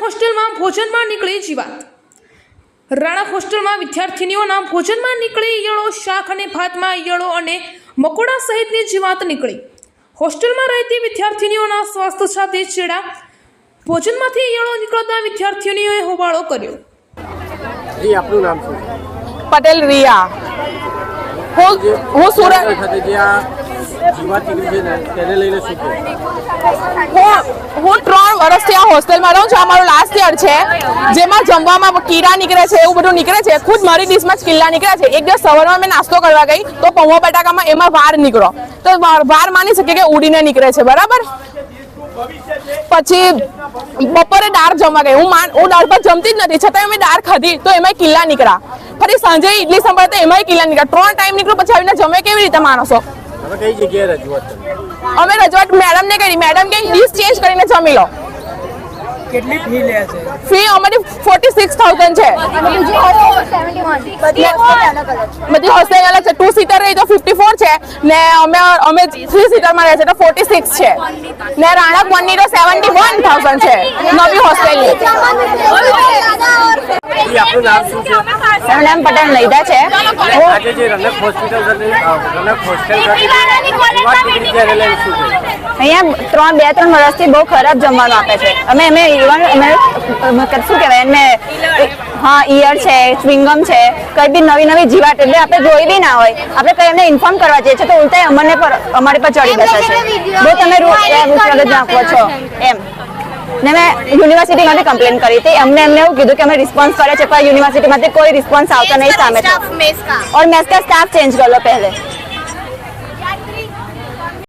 હોસ્ટેલમાં ભોજનમાં નીકળી જીવાત. રાણક હોસ્ટેલમાં વિદ્યાર્થીનીઓના ભોજનમાં નીકળી ઈયળો શાક અને ભાતમાં ઈયળો અને મકોડા સહિતની જીવાત નીકળી. હોસ્ટેલમાં રહેતી વિદ્યાર્થીનીઓના સ્વાસ્થ્ય સાથે ચેડા ભોજનમાંથી ઈયળો નીકળતા વિદ્યાર્થીનીઓએ હોબાળો કર્યો. જી આપનું નામ શું પટેલ રિયા. હું હું સુરત હું ત્રણ વર્ષથી આ હોસ્ટેલમાં રહું છું. આ મારું લાસ્ટ યર છે. જેમાં જમવામાં કીડા નીકળે છે, એવું બધું નીકળે છે. ખુદ મારી ડીશમાં જ કિલ્લા નીકળે છે. એક દિવસ સવારમાં મેં નાસ્તો કરવા ગઈ, તો પૌવા બટાકામાં એમાં વાર નીકળો. તો વાર માની શકીએ કે ઉડીને નીકળે છે, બરાબર? પછી બપોરે દાળ જમવા ગઈ. હું માન હું દાળ ભાત જમતી જ નથી. છતાં મેં દાળ ખાધી, તો એમાં કિલ્લા નીકળ્યા. ફરી સાંજે ઇડલી સંભાળતા એમાંય કિલ્લા નીકળ્યા. ત્રણ ટાઈમ નીકળ્યું, પછી આવીને જમે કેવી રીતે માણસો? હવે કઈ જગ્યાએ રજૂઆત કરી? અમે રજૂઆત મેડમ ને કરી. મેડમ કે ડીશ ચેન્જ કરીને જમી લો. કેટલી ફી લે છે? ફી અમારી ફોર્ટી સિક્સ થાઉઝન્ડ છે. બધી હોસ્ટેલ અલગ છે. ટુ સીટર રહી તો ફિફ્ટી ફોર છે. ને અમે અમે થ્રી સીટરમાં રહે છે તો ફોર્ટી સિક્સ છે. ને રાણા પન્ની તો સેવન્ટી વન થાઉઝન્ડ છે. નવી હોસ્ટેલ આપનું નામ શું છે મારું નામ પટેલ નૈદા છે. આજે જે રનક હોસ્પિટલ રનક હોસ્ટેલ અહીંયા ત્રણ બે ત્રણ વર્ષથી બહુ ખરાબ જમવાનું આપે છે. અમે અમે ઇવન અમે શું કહેવાય? એમને હા ઈયર છે સ્વિંગમ છે કઈ બી નવી નવી જીવાત એટલે આપણે જોઈ બી ના હોય. આપણે કઈ એમને ઇન્ફોર્મ કરવા જઈએ છીએ તો ઉલટા અમને પર અમારી પર ચડી બેસે છે. બહુ તમે રોજ નાખો છો. એમ. ને મેં યુનિવર્સિટીમાંથી કમ્પ્લેન કરી હતી. અમને એમને એવું કીધું કે અમે રિસ્પોન્સ કરે છે પણ યુનિવર્સિટીમાંથી કોઈ રિસ્પોન્સ આવતો નહીં સામે ઓર મેસકા સ્ટાફ ચેન્જ કર પહેલે.